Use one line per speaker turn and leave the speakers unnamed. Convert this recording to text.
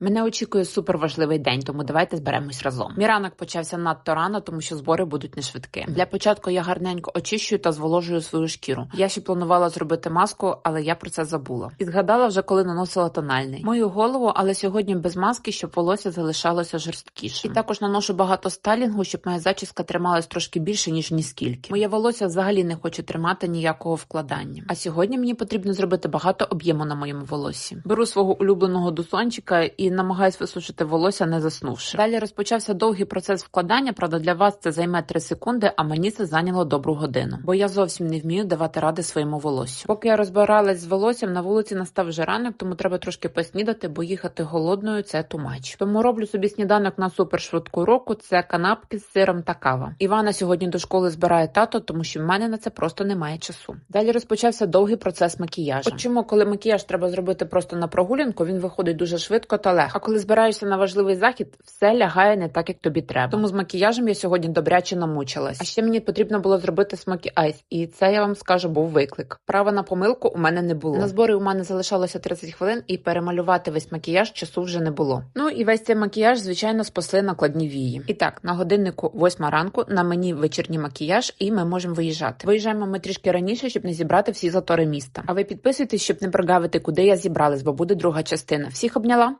Мене очікує суперважливий день, тому давайте зберемось разом. Мій ранок почався надто рано, тому що збори будуть не швидкі. Для початку я гарненько очищую та зволожую свою шкіру. Я ще планувала зробити маску, але я про це забула. І згадала вже, коли наносила тональний. Мою голову, але сьогодні без маски, щоб волосся залишалося жорсткішим. І також наношу багато стайлінгу, щоб моя зачіска трималась трошки більше ніж ніскільки. Моє волосся взагалі не хоче тримати ніякого вкладання. А сьогодні мені потрібно зробити багато об'єму на моєму волоссі. Беру свого улюбленого дусончика намагаюсь висушити волосся, не заснувши. Далі розпочався довгий процес вкладання. Правда, для вас це займе 3 секунди, а мені це зайняло добру годину, бо я зовсім не вмію давати ради своєму волоссю. Поки я розбиралась з волоссям, на вулиці настав вже ранок, тому треба трошки поснідати, бо їхати голодною це тумач. Тому роблю собі сніданок на супершвидку року. Це канапки з сиром та кава. Івана сьогодні до школи збирає тато, тому що в мене на це просто немає часу. Далі розпочався довгий процес макіяжу. От чому, коли макіяж треба зробити просто на прогулянку, він виходить дуже швидко та легко. А коли збираєшся на важливий захід, все лягає не так, як тобі треба. Тому з макіяжем я сьогодні добряче намучилась. А ще мені потрібно було зробити смокі айс, і це я вам скажу був виклик. Права на помилку у мене не було. На збори у мене залишалося 30 хвилин, і перемалювати весь макіяж часу вже не було. Ну і весь цей макіяж, звичайно, спасли накладні вії. І так, на годиннику 8 ранку на мені вечірній макіяж, і ми можемо виїжджати. Виїжджаємо ми трішки раніше, щоб не зібрати всі затори міста. А ви підписуйтесь, щоб не прогавити, куди я зібралась, бо буде друга частина. Всіх обняла.